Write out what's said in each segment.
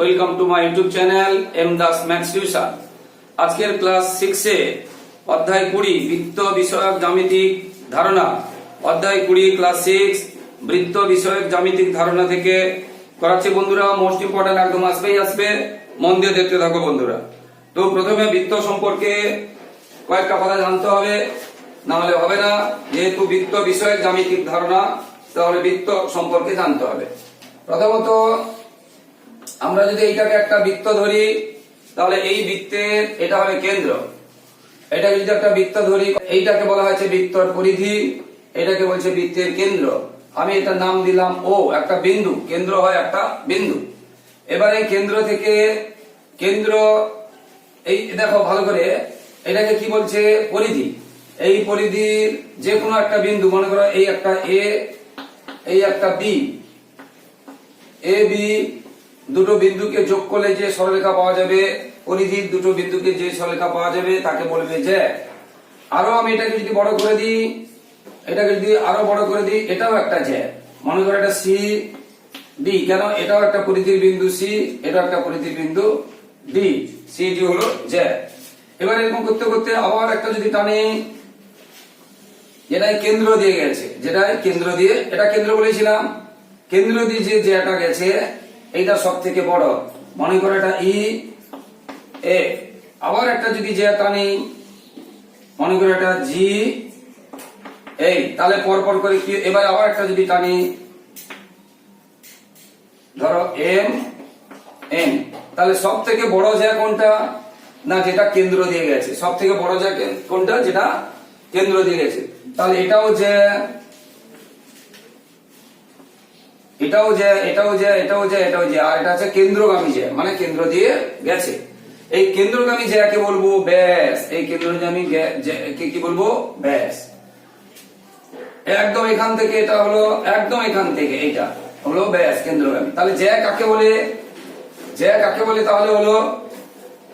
Welcome to my YouTube channel M Das tuition আজকের class সিক্সে অধ্যায় কুড়ি, বৃত্ত বিষয়ক জ্যামিতিক ধারণা। অধ্যায় কুড়ি ক্লাস সিক্স বৃত্ত বিষয়ক জ্যামিতিক ধারণা থেকে করাচ্ছি বন্ধুরা মোস্ট ইম্পর্টেন্ট একদম আসবেই আসবে। মন দিয়ে দেখতে থাকো বন্ধুরা। তো প্রথমে বৃত্ত সম্পর্কে কয়েকটা কথা জানতে হবে, না হলে হবে না। যেহেতু বৃত্ত বিষয়ক জ্যামিতিক ধারণা, তাহলে বৃত্ত সম্পর্কে জানতে হবে। প্রথমত আমরা যদি এইটাকে একটা বৃত্ত ধরি, তাহলে এই বৃত্তের এটা হবে কেন্দ্র। এটা যদি একটা বৃত্ত ধরি, এইটাকে বলা হয়েছে বৃত্তর পরিধি, এটাকে বলছে বৃত্তের কেন্দ্র। আমি এটা নাম দিলাম ও একটা বিন্দু। কেন্দ্র হয় একটা বিন্দু। এবারে কেন্দ্র থেকে কেন্দ্র, এই দেখো ভালো করে, এটাকে কি বলছে? পরিধি। এই পরিধির যে কোনো একটা বিন্দু, মনে করো এই একটা এ এই একটা বি এ বি দুটো বিন্দুকে যোগ করলে যে সরলরেখা পাওয়া যাবে পরিধির দুটো বিন্দুকে যে সরলরেখা পাওয়া যাবে, তাকে বলবে যে আরও আমি এটাকে যদি বড় করে দিই, এটাকে যদি আরও বড় করে দিই, এটাও একটা জ্যা মনে করো এটা সি ডি কেন? এটাও একটা পরিধির বিন্দু সি এটাও একটা পরিধির বিন্দু ডি সি ডি হলো জ্যা এবার এরকম করতে করতে আবার একটা যদি টানি যেটাই কেন্দ্র দিয়ে গেছে যেটাই কেন্দ্র দিয়ে, এটা কেন্দ্র বলেছিলাম। কেন্দ্র দিয়ে যে যেটা গেছে এইটা সব থেকে বড়। মনে করো এটা ই, এ। আবার একটা যদি যে টানি মনে করো এটা জি, এই। তাহলে পর পর করে কি, এবার আবার একটা যদি টানি ধরো এম, এন। তাহলে সব থেকে বড় জ্যা কোনটা? না, যেটা কেন্দ্র দিয়ে গেছে। সব থেকে বড় কে- কোনটা? যেটা কেন্দ্র দিয়ে গেছে। তাহলে এটাও যে এটাও যে এটাও যে এটাও যে এটাও যে, আর এটা হচ্ছে কেন্দ্রগামী যে মানে কেন্দ্র দিয়ে গেছে। এই কেন্দ্রগামী জ্যাকে বলব, ব্যাস। এই কেন্দ্রগামী কে, কি বলব? ব্যাস। একদম এখান থেকে এটা হলো, একদম এখান থেকে এটা হলো ব্যাস কেন্দ্রগামী। তাহলে জ্যা কাকে বলে? জ্যা কাকে বলে তাহলে হলো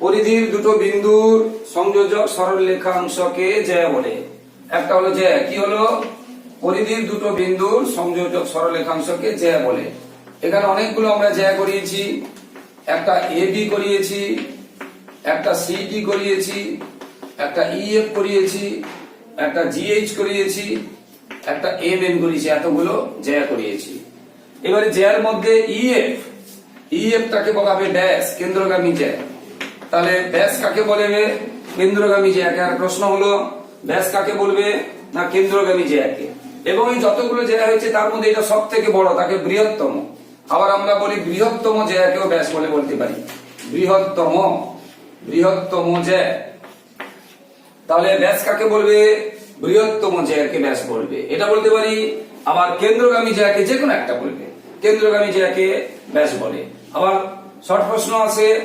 পরিধির দুটো বিন্দুর সংযোজক সরল রেখাংশকে জ্যা বলে। একটা হলো জ্যা কি হলো? পরিধির দুটো বিন্দুর সংযোজক সরল রেখাংশকে জ্যা বলে। এখানে অনেকগুলো আমরা জ্যা করিয়েছি। একটা এ বি করিয়েছি, একটা সিডি করিয়েছি, একটা ইএফ করিয়েছি, একটা জিএইচ করিয়েছি, একটা এম এন করিয়েছি, এতগুলো জ্যা করিয়েছি। এবারে জ্যার মধ্যে ইএফ ইএফটাকে বলা হবে ড্যাশ, কেন্দ্রগামী জ্যা। তাহলে ব্যাস কাকে বলে কেন্দ্রগামী জ্যাকে। আর প্রশ্ন হলো ব্যাস কাকে বলবে না কেন্দ্রগামী জ্যাকে? এবং এই যতগুলো জ্যা হয়েছে, তার মধ্যে এটা সব থেকে বড়, তাকে বৃহত্তম। আবার আমরা বলি বৃহত্তম জ্যাকেও ব্যাস বলে বলতে পারি। বৃহত্তম বৃহত্তম জ্যা তাহলে ব্যাস কাকে বলবে? বৃহত্তম জ্যাকে ব্যাস বলবে। এটা বলতে পারি, আবার কেন্দ্রগামী জ্যাকে যে কোনো একটা বলবে। কেন্দ্রগামী জ্যাকে ব্যাস বলে। আবার শর্ট প্রশ্ন আছে,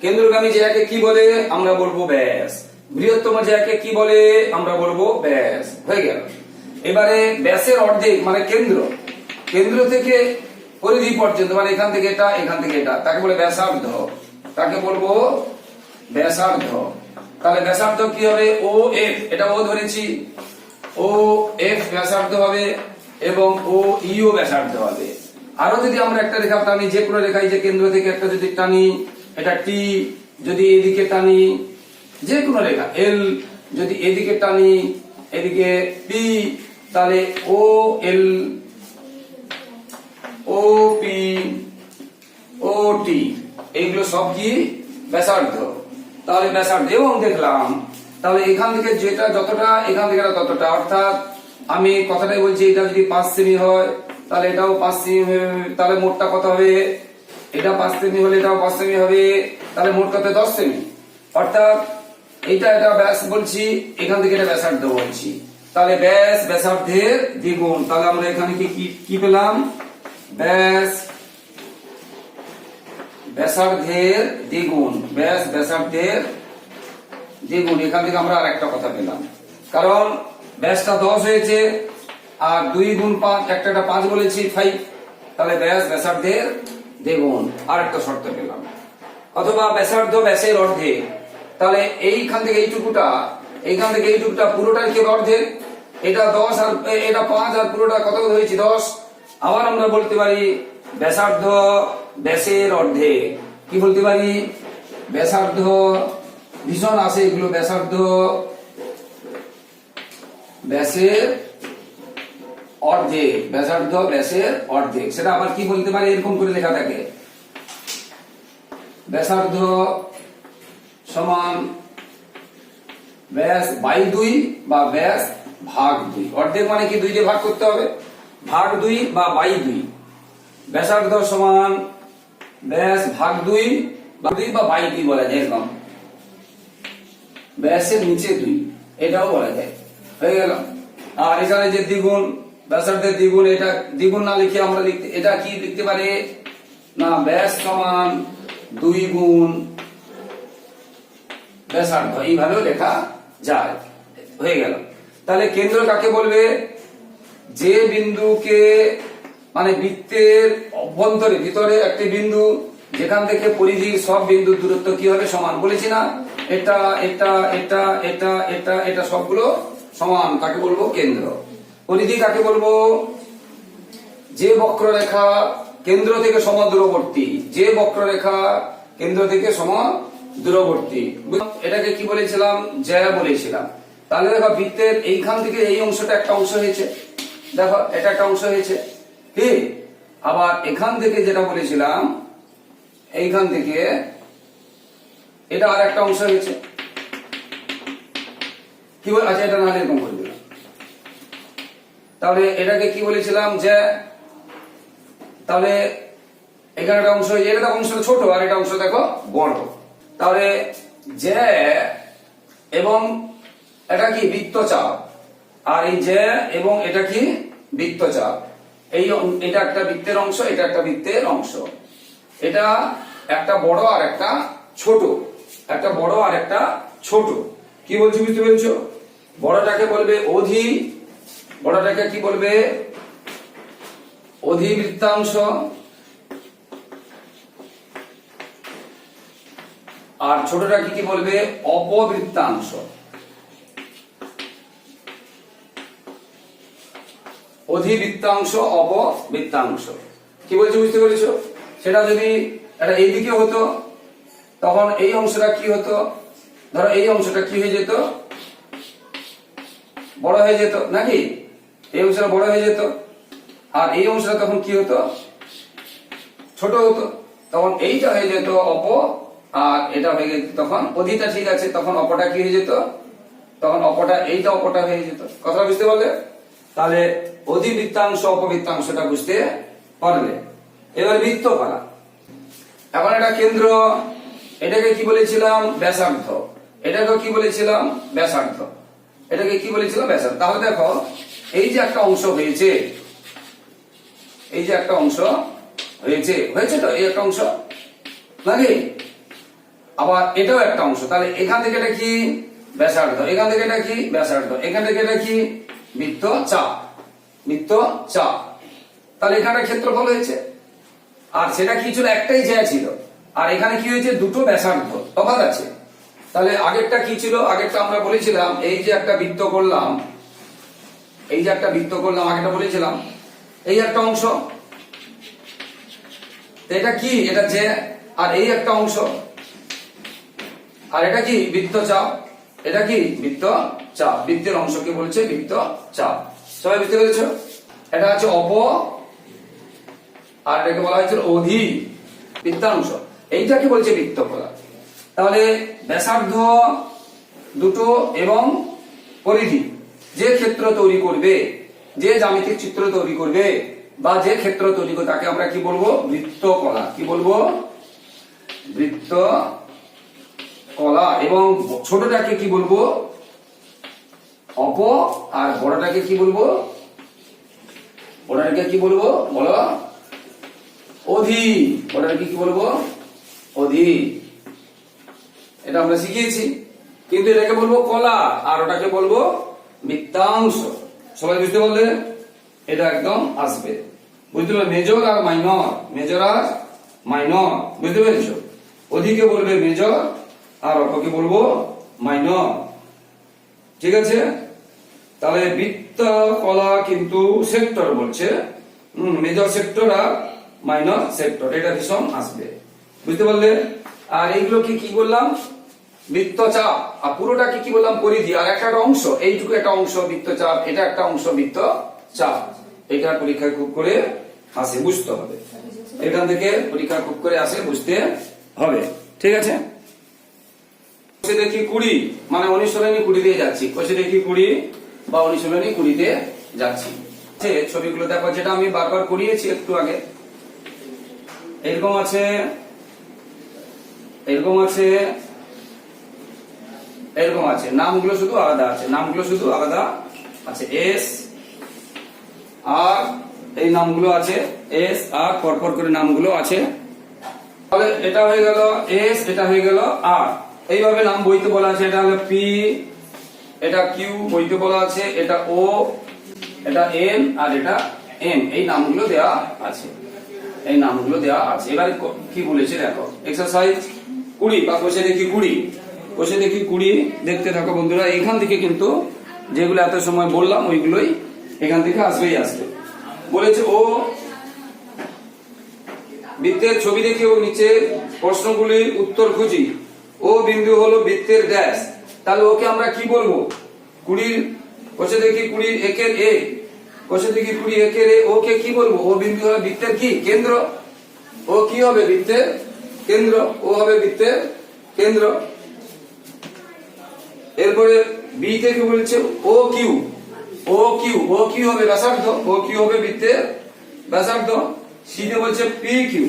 কেন্দ্রগামী জ্যাকে কি বলে? আমরা বলব ব্যাস। বৃহত্তম জ্যাকে কি বলে? আমরা বলব ব্যাস। হয়ে গেল। এবারে ব্যাসের অর্ধেক মানে কেন্দ্র কেন্দ্র থেকে পরিধি পর্যন্ত মানে এখান থেকে এটা, এখান থেকে এটা, তাকে বলে ব্যাসার্ধ। তাকে বলব ব্যাসার্ধ। তাহলে ব্যাসার্ধ কি হবে? ও এফ এটা ও ধরেছি। ও এফ ব্যাসার্ধ হবে এবং ও ইও ব্যাসার্ধ হবে। আরও যদি আমরা একটা রেখা টানি, যে কোনো রেখায় যে কেন্দ্র থেকে একটা যদি টানি, এটা টি যদি এদিকে টানি, যে কোনো রেখা এল যদি এদিকে টানি, এদিকে পি তাহলে ও এল, ও পি, ও টি এইগুলো সব কি ব্যাসার্ধ? তাহলে ব্যাসার্ধ। এবং দেখলাম, তাহলে এখান থেকে যেটা যতটা, এখান থেকে ততটা। অর্থাৎ আমি কথাটাই বলছি, এটা যদি পাঁচ সেমি হয়, তাহলে এটাও পাঁচ সেমি তাহলে মোটটা কত হবে? এটা পাঁচ সেমি হলে এটাও পাঁচ সেমি হবে, তাহলে মোট কত? দশ সেমি অর্থাৎ এটা এটা ব্যাস বলছি, এখান থেকে এটা ব্যাসার্ধ বলছি। তাহলে ব্যাস, ব্যাসার্ধের দ্বিগুণ। তাহলে আমরা এখানে কি, কি- পেলাম? ব্যাস, ব্যাসার্ধের দ্বিগুণ। ব্যাস, ব্যাসার্ধের দ্বিগুণ। এখান থেকে আমরা আর একটা কথা পেলাম। কারণ ব্যাসটা দশ হয়েছে, আর দুই গুণ পাঁচ একটা পাঁচ বলেছি ফাইভ তাহলে ব্যাস, ব্যাসার্ধের দ্বিগুণ। আর একটা শর্ত পেলাম। অথবা ব্যাসার্ধ ব্যাসের অর্ধে তাহলে এইখান থেকে এইটুকুটা এইখান থেকে এইটুকুটা পুরোটাই কি অর্ধে এটা দশ আর এটা পাঁচ আর পুরোটা কত হয়েছে? দশ। আবার আমরা বলতে পারি ব্যাসার্ধ ব্যাসের অর্ধে কি বলতে পারি? ব্যাসার্ধ ভীষণ আসে এগুলো, ব্যাসার্ধ ব্যাসের অর্ধেক, ব্যাসার্ধ ব্যাসের অর্ধেক। সেটা আবার কি বলতে পারি? এরকম করে লেখা থাকে। ব্যাসার্ধ সমান ব্যাস বাই দুই বা ব্যাস ভাগ দুই। অর্ধেক মানে কি দুই দিয়ে ভাগ করতে হবে? ভাগ দুই বা বাই দুই। ব্যাসার্ধ সমান ব্যাস ভাগ দুই বা দুই বা বাই দুই বলা যায় এরকম। ব্যাসের নিচে দুই, এটাও বলা যায়। হয়ে গেল। আর এখানে যে দ্বিগুণ, ব্যাসার্ধের দ্বিগুণ, এটা দ্বিগুণ না লিখে আমরা লিখতে, এটা কি লিখতে পারি? না, ব্যাস সমান দুই গুণ ব্যাসার্ধ। এইভাবেও লেখা যায় হয়ে গেল। তাহলে কেন্দ্র কাকে বলবে? যে বিন্দুকে মানে বৃত্তের অভ্যন্তরে, ভিতরে একটি বিন্দু, যেখান থেকে পরিধির সব বিন্দুর দূরত্ব কি হবে? সমান। বলেছি না? এটা এটা এটা এটা এটা এটা সবগুলো সমান। কাকে বলব? কেন্দ্র। পরিধি কাকে বলব? যে বক্ররেখা কেন্দ্র থেকে সম দূরবর্তী যে বক্ররেখা কেন্দ্র থেকে সম দূরবর্তী। এটাকে কি বলেছিলাম? জয়া বলেছিলাম। তাহলে দেখো, বৃত্তের এইখান থেকে এই অংশটা একটা অংশ হয়েছে। দেখো, এটা একটা অংশ হয়েছে। কি? আবার এখান থেকে যেটা বলেছিলাম, এইখান থেকে এটা আর একটা অংশ হয়েছে। কি বল আচ্ছা এটা নাহলে এরকম করে দিলাম। তাহলে এটাকে কি বলেছিলাম? যে তাহলে এখানে একটা অংশ এটা অংশ ছোট, আর এটা অংশ দেখো বড়। তাহলে যে এবং এটা কি বৃত্তচাপ? আর এই যে এবং এটা কি বৃত্তচাপ? এই এটা একটা বৃত্তের অংশ, এটা একটা বৃত্তের অংশ। এটা একটা বড় আর একটা ছোট। একটা বড় আর একটা ছোট। কি বলছি, বুঝতে পেরেছ? বড়টাকে বলবে অধি বড়টাকে কি বলবে? অধিবৃত্তাংশ আর ছোটটা কি কি বলবে? অপবৃত্তাংশ। অধিবৃত্তাংশ, অপবৃত্তাংশ। কি বলছি, বুঝতে পেরেছ? সেটা যদি এটা এইদিকে হতো, তখন এই অংশটা কি হতো? ধরো এই অংশটা কি হয়ে যেত? বড় হয়ে যেত, নাকি? এই অংশটা বড় হয়ে যেত। আর এই অংশটা তখন কি হতো? ছোট হতো। তখন এইটা হয়ে যেত অপ আর এটা হয়ে গেছে, তখন অধিটা ঠিক আছে, তখন অপটা কি হয়ে যেত? তখন অপটা এইটা অপটা হয়ে যেত। কথা বুঝতে পারলে? তাহলে অধিবৃত্তাংশ অপবৃত্তাংশটা বুঝতে পারলে। এবার বৃত্ত করা এখন এটা কেন্দ্র, এটাকে কি বলেছিলাম? ব্যাসার্ধ। এটাকে কি বলেছিলাম? ব্যাসার্ধ। এটাকে কি বলেছিলাম? ব্যাসার্ধ। তাহলে দেখো, এই যে একটা অংশ হয়েছে, এই যে একটা অংশ হয়েছে। হয়েছে তো এই একটা অংশ? নাকি? আবার এটাও একটা অংশ। তাহলে এখান থেকে এটা কি? ব্যাসার্ধ। এখান থেকে এটা কি? ব্যাসার্ধ। এখান থেকে এটা কি? বৃত্ত চাপ। বৃত্ত চাপ। তাহলে এখানে ক্ষেত্রফল হয়েছে। আর সেটা কি ছিল? একটাই জায়গা ছিল। আর এখানে কি হয়েছে? দুটো ব্যাসার্ধ। তফাৎ আছে। তাহলে আগেরটা কি ছিল? আগেরটা আমরা বলেছিলাম, এই যে একটা বৃত্ত করলাম, এই যে একটা বৃত্ত করলাম আগেটা বলেছিলাম, এই একটা অংশ। এটা কি? এটা যে, আর এই একটা অংশ। আর এটা কি বৃত্ত চাপ? এটা কি বৃত্ত চাপ? বৃত্তের অংশকে বলছে বৃত্ত চাপ। সবাই বুঝতে পেরেছ? এটা হচ্ছে অপ, আর এটাকে বলা হয়েছিল অধি, বৃত্তাংশ। এইটাকে বলছে বৃত্ত কলা তাহলে ব্যাসার্ধ দুটো এবং পরিধি, যে ক্ষেত্র তৈরি করবে, যে জ্যামিতিক চিত্র তৈরি করবে, বা যে ক্ষেত্র তৈরি করবে, তাকে আমরা কি বলব? বৃত্ত কলা। কি বলব? বৃত্ত কলা এবং ছোটটাকে কি বলব? অপ আর বড়টাকে কি বলব? বড়টাকে কি বলব? বলো। অধি। ওটাকে কি বলব? অধি। এটা আমরা শিখিয়েছি। কিন্তু এটাকে বলব কলা আর ওটাকে বলব বৃত্তাংশ সবাই বুঝতে পারলে? এটা একদম আসবে। বুঝতে পারলে? মেজর আর মাইনর। মেজর আর মাইনর। বুঝতে পেরেছ? অধিকে বলবে মেজর আর অপকে বলব মাইনর ঠিক আছে? তাহলে বৃত্ত, কলা কিন্তু সেক্টর বলছে। মেজর সেক্টর আর মাইনর সেক্টর এটা ভীষণ আসবে। বুঝতে পারলে? আর এইগুলোকে কি বললাম? বৃত্তচাপ। আর পুরোটাকে কি বললাম? পরিধি। আর একটা অংশ, এইটুকু একটা অংশ বৃত্তচাপ, এটা একটা অংশ বৃত্তচাপ। এটা পরীক্ষায় খুব করে আসে বুঝতে হবে। এখান থেকে পরীক্ষা খুব করে আসে, বুঝতে হবে। ঠিক আছে? কোষে দেখি কুড়ি মানে অনুশীলনী কুড়ি দিয়ে যাচ্ছি। কোষে দেখি কুড়ি বা অনুশীলনী কুড়িতে যাচ্ছি। ছবিগুলো দেখো, যেটা আমি বারবার করিয়েছি একটু আগে। এরকম আছে এরকম আছে এরকম আছে। নামগুলো শুধু আলাদা আছে, নামগুলো শুধু আলাদা আছে। এস, আর এই নামগুলো আছে, এস, আর পরপর করে নামগুলো আছে। তাহলে এটা হয়ে গেল এস, এটা হয়ে গেল আর। এইভাবে নাম বইতে বলা আছে, এটা হলো পি এটা কিউ বইতে বলা আছে, এটা ও এটা এন আর এটা এম এই নামগুলো দেওয়া আছে। এই নামগুলো দেওয়া আছে। এবারে ক- কি বলেছে দেখো। এক্সারসাইজ কুড়ি বা বসে দেখি কুড়ি। বসে দেখি কুড়ি। দেখতে থাকো বন্ধুরা, এখান থেকে কিন্তু যেগুলো এত সময় বললাম, ওইগুলোই এখান থেকে আসবেই আসবে। বলেছে ও, বৃত্তের ছবি দেখে ও নিচে প্রশ্নগুলির উত্তর খুঁজি। ও বিন্দু হলো বৃত্তের ড্যাশ। তাহলে ওকে আমরা কি বলব? কুড়ির, কষে দেখি কুড়ির একের এ। কষে দেখি কুড়ি একের এ। ওকে কি বলব? ও বিন্দু হলো বৃত্তের কি? কেন্দ্র। ও কি হবে বৃত্তের কেন্দ্র? ও হবে বৃত্তের কেন্দ্র। এরপরে বি থেকে বলছে O Q. O Q. O Q হবে ব্যাসার্ধ। ও কিউ হবে বৃত্তের ব্যাসার্ধ। সি তে বলছে P Q.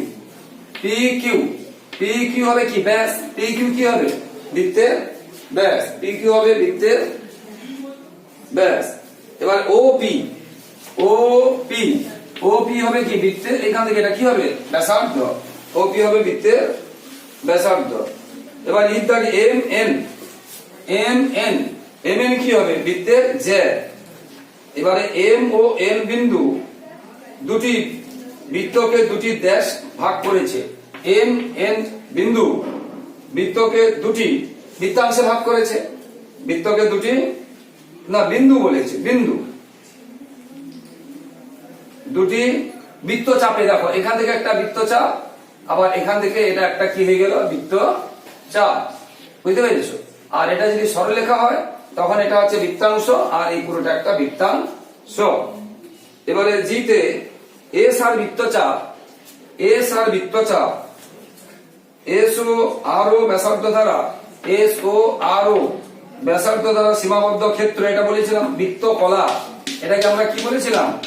P Q. P Q হবে কি? ব্যাস পি কিউ কি হবে? বৃত্তের ব্যাস পি কিউ হবে বৃত্তের ব্যাস এবার O P O P O P হবে কি? বৃত্তের এখান থেকে এটা কি হবে? ব্যাসার্ধ ও হবে বৃত্তের ব্যাসার্ধ এবার ইত্যাদি M N M N M N কি হবে? বৃত্তের জে এবারে এম ও এন বিন্দু দুটি বৃত্তকে দুটি দেশ ভাগ করেছে। এম এন বিন্দু। বৃত্তকে দুটি। বৃত্তাংশে ভাগ করেছে। বৃত্তকে দুটি। না, বিন্দু বলেছে, বিন্দু। দুটি বৃত্ত চাপে, দেখো, এখান থেকে একটা বৃত্ত চাপ, আবার এখান থেকে এটা একটা কি হয়ে গেল? বৃত্ত চাপ। বুঝতে পেরেছ? আর এটা যদি সরলরেখা হয়, তখন এটা হচ্ছে বৃত্তাংশ, আর এই পুরোটা একটা বৃত্তাংশ। এবারে জিতে এস আর বৃত্তচাপ এস আর বৃত্তচাপ এস ও আর ও ব্যাসার্ধ দ্বারা এস ও আর ও ব্যাসার্ধ দ্বারা সীমাবদ্ধ ক্ষেত্র, এটা বলেছিলাম, বৃত্ত কলা। এটাকে আমরা কি বলেছিলাম?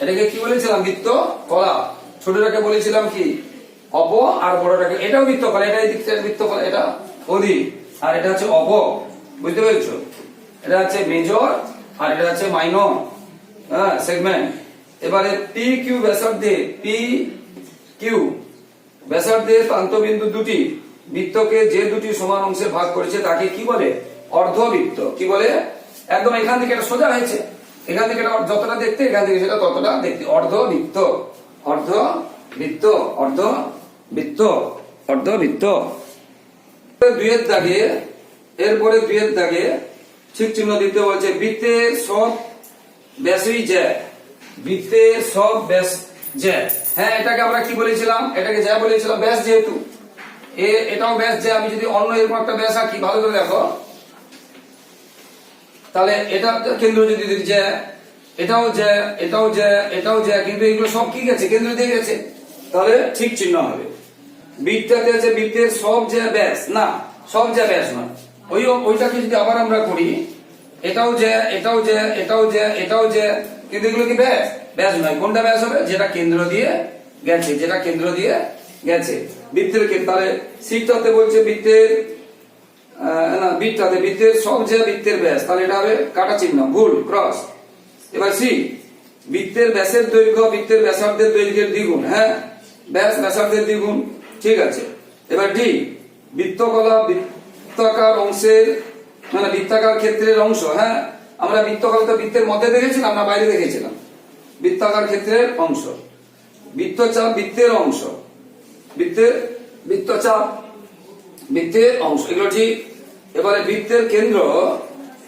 এটাকে কি বলেছিলাম? বৃত্ত কলা। ছোটটাকে বলেছিলাম কি? অপ আর বড়টাকে, এটাও বৃত্ত কলা এটা বৃত্ত কলা, এটা অধি। আর এটা হচ্ছে অপ বুঝতে পেরেছ? এটা হচ্ছে মেজর আর এটা হচ্ছে মাইনর হ্যাঁ সেগমেন্ট। এবারে পি কিউ ব্যাসার্ধে পি কিউ ব্যাসার্ধের প্রান্তবিন্দু দুটি বৃত্তকে যে দুটি সমান অংশে ভাগ করেছে তাকে কি বলে? অর্ধবৃত্ত। কি বলে? একদম এখান থেকে এটা সোজা হয়েছে। এখান থেকে এটা যতটা দেখতে, এখান থেকে সেটা ততটা দেখতে। অর্ধবৃত্ত। অর্ধবৃত্ত। অর্ধবৃত্ত। অর্ধবৃত্ত। দুইয়ের দাগে, এরপরে দুইয়ের দাগে ঠিক চিহ্ন দিতে বলছে, বৃত্তের সব ব্যাসই জ্যা। বৃত্তের সব ব্যাস জ্যা। হ্যাঁ এটাকে আমরা কি বলেছিলাম? এটাকে যা বলেছিলাম, ব্যাস যেহেতু। এটাও ব্যাস যে আমি যদি অন্য এরকম একটা ব্যাস আঁকি, ভালো করে দেখো। তাহলে এটা কেন্দ্র যদি যে, এটাও যে এটাও যে এটাও যে, কিন্তু এগুলো সব কি গেছে? কেন্দ্র দিয়ে গেছে। তাহলে ঠিক চিহ্ন হবে। বৃত্তাতে আছে বৃত্তের সব যে ব্যাস, না, সব যে ব্যাস না ওই, ওইটাকে যদি আবার আমরা করি, এটাও যে এটাও যে এটাও যে এটাও যে কিন্তু এগুলো কি ব্যাস? ব্যাস নয়। কোনটা ব্যাস হবে? যেটা কেন্দ্র দিয়ে গেছে, যেটা কেন্দ্র দিয়ে গেছে। বৃত্তের তাহলে শীতটাতে বলছে বৃত্তের না বৃত্তাতে বৃত্তের সব যে বৃত্তের ব্যাস, তাহলে এটা হবে কাটা চিহ্ন, ভুল ক্রস এবার সি, বৃত্তের ব্যাসের দৈর্ঘ্য, বৃত্তের ব্যাসার্ধের দৈর্ঘ্যের দ্বিগুণ হ্যাঁ? ব্যাস, ব্যাসার্ধের দ্বিগুণ, ঠিক আছে। এবার ডি, বৃত্তকলা বৃত্তাকার অংশের মানে বৃত্তাকার ক্ষেত্রের অংশ হ্যাঁ? আমরা বৃত্তকলা তো বৃত্তের মধ্যে দেখেছিলাম না বাইরে দেখেছিলাম? বৃত্তাকার ক্ষেত্রের অংশ। বৃত্তচাপ বৃত্তের অংশ। বৃত্তের বৃত্তচাপ বৃত্তের অংশ। এগুলো ঠিক? এবারে বৃত্তের কেন্দ্র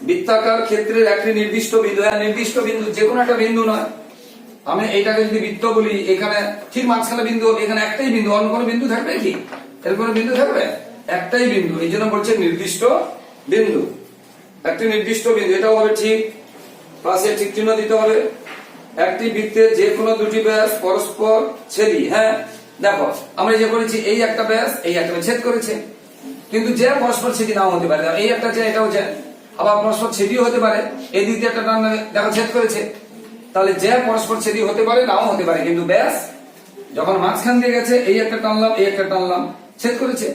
বৃত্তাকার ক্ষেত্রের একটি নির্দিষ্ট বিন্দু। হ্যাঁ নির্দিষ্ট বিন্দু, যে কোনো একটা বিন্দু নয়। আমি এইটাকে যদি বৃত্ত বলি, এখানে ঠিক মাঝখানে বিন্দু, এখানে একটাই বিন্দু, অন্য কোনো বিন্দু থাকবে কি? এর কোনো বিন্দু থাকবে? একটাই বিন্দু। এই জন্য বলছে নির্দিষ্ট বিন্দু। একটি নির্দিষ্ট বিন্দু, এটাও হবে ঠিক পাশে ঠিক চিহ্ন দিতে হবে। একটি বৃত্তের যে কোনো দুটি ব্যাস পরস্পর ছেদি হ্যাঁ? দেখো, আমরা যে করেছি, এই একটা ব্যাস, এই একটা ছেদ করেছে। কিন্তু যে পরস্পর ছেদি নাও হতে পারে। এই একটা যে, এটাও যে, আবার পরস্পর ছেদিও হতে পারে। এই দিক দিয়ে একটা টান দেখো, ছেদ করেছে। তাহলে যে পরস্পর ছেদি হতে পারে, নাও হতে পারে। কিন্তু ব্যাস, যখন মাঝখান দিয়ে গেছে, এই একটা টানলাম, এই একটা টানলাম, ছেদ করেছে।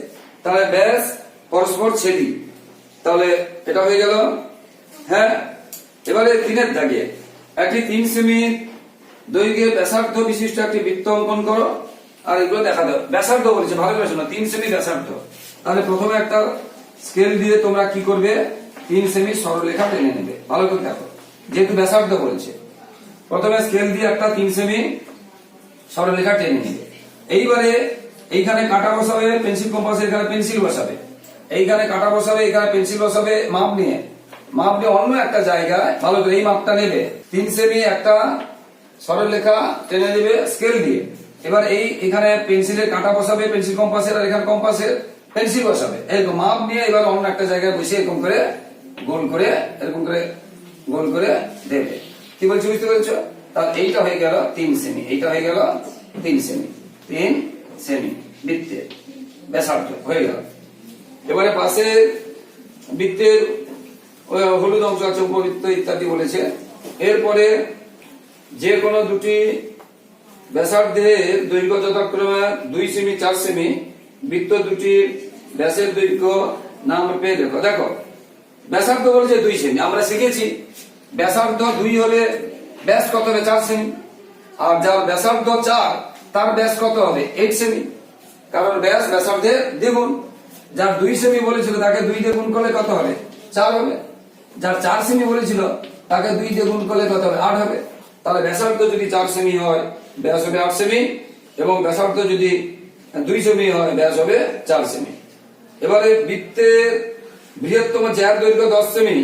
তাহলে ব্যাস, পরস্পর ছেদি তাহলে এটা হয়ে গেল। হ্যাঁ এবারে তিনের দাগে। একটি তিন সেমি দৈর্ঘ্যে ব্যাসার্ধ বিশিষ্ট একটি বৃত্ত অঙ্কন করো। আর এগুলো দেখা দাও। ব্যাসার্ধ বলেছে, ভালো করে শোনো তিন সেমি ব্যাসার্ধ। তাহলে প্রথমে একটা স্কেল দিয়ে তোমরা কি করবে? তিন সেমি সরলরেখা টেনে নেবে। ভালো করে দেখো। যেহেতু ব্যাসার্ধ বলছে, প্রথমে স্কেল দিয়ে একটা তিন সেমি সরলরেখা টেনে নেবে। এইবারে এইখানে কাটা বসাবে, পেন্সিল কম্পাস এখানে পেন্সিল বসাবে। এইখানে কাটা বসাবে এখানে পেন্সিল বসাবে, মাপ নিয়ে। মাপ নিয়ে অন্য একটা জায়গায়, ভালো করে এই মাপটা নেবে। তিন সেমি একটা সরলরেখা টেনে নেবে স্কেল দিয়ে। এবার এই এখানে পেন্সিলের কাটা বসাবে, পেন্সিল কম্পাসের আর এখানে কম্পাসের পেন্সিল বসাবে। এরকম মাপ নিয়ে এবার অন্য একটা জায়গায় বসে এরকম করে গোল করে, এরকম করে গোল করে দেবে। কি বলছি, বুঝতে পেরেছ? তাহলে এইটা হয়ে গেল তিন সেমি। এইটা হয়ে গেল তিন সেমি। তিন সেমি। বৃত্তের। ব্যাসার্ধ হয়ে গেল। এবারে পাশে বৃত্তের হলুদ অংশ আছে, উপবৃত্ত ইত্যাদি বলেছে। এরপরে যে কোনো দুটি দৈর্ঘ্য যথাক্রমে দুই চার বৃত্ত ব্যাসের দৈর্ঘ্য নাম দেখো। দেখো, ব্যাসার্ধ বলছে দুই আমরা শিখেছি ব্যাসার্ধ দুই হলে কত হবে? চার আর যার ব্যাসার্ধ চার, তার ব্যাস কত হবে? এইট সেমি কারণ ব্যাস ব্যাসার্ধের দ্বিগুণ। যার দুই সেমি বলেছিল, তাকে দুই দিয়ে গুণ করলে কত হবে? চার হবে। যার চার সেমি বলেছিল, তাকে দুই দিয়ে গুণ করলে কত হবে? আট হবে। তাহলে ব্যাসার্ধ যদি চার সেমি হয়, ব্যাস হবে আট সেমি এবং ব্যাসার্ধ যদি দুই সেমি হয়, ব্যাস হবে চার সেমি এবারে বৃত্তের বৃহত্তম জ্যার দৈর্ঘ্য দশ সেমি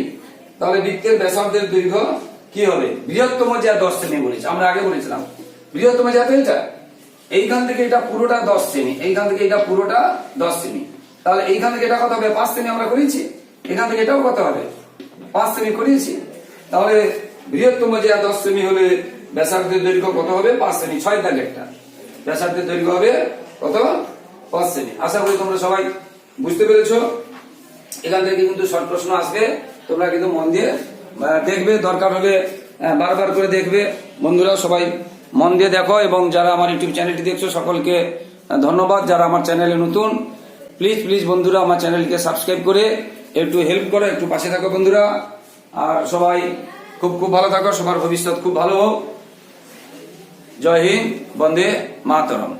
তাহলে বৃত্তের ব্যাসার্ধের দৈর্ঘ্য কি হবে? বৃহত্তম জ্যা দশ সেমি বলেছি। আমরা আগে বলেছিলাম। বৃহত্তম জ্যা তো এইখান থেকে এটা পুরোটা দশ সেমি এইখান থেকে এটা পুরোটা দশ সেমি তাহলে এইখান থেকে এটা কত হবে? পাঁচ সেমি আমরা করেছি। এখান থেকে এটাও কত হবে? পাঁচ সেমি করিয়েছি তাহলে বৃহত্তম যে দশ সেমি হলে ব্যাসার্ধের দৈর্ঘ্য কত হবে? পাঁচ সেমি ছয় দাগ একটা। ব্যাসার্ধের দৈর্ঘ্য হবে কত? পাঁচ সেমি আশা করি তোমরা সবাই বুঝতে পেরেছ। এখান থেকে কিন্তু শর্ট প্রশ্ন আসবে। তোমরা কিন্তু মন দিয়ে দেখবে। দরকার আহ, বারবার করে দেখবে। বন্ধুরা সবাই মন দিয়ে দেখো এবং যারা আমার ইউটিউব চ্যানেলটি দেখছ সকলকে ধন্যবাদ। যারা আমার চ্যানেলে নতুন প্লিজ প্লিজ বন্ধুরা, আমার চ্যানেলকে সাবস্ক্রাইব করে একটু হেল্প করো, একটু পাশে থাকো বন্ধুরা। আর সবাই খুব খুব ভালো থাকো, সবার ভবিষ্যৎ খুব ভালো হোক। জয় হিন্দ, বন্দে মাতরম।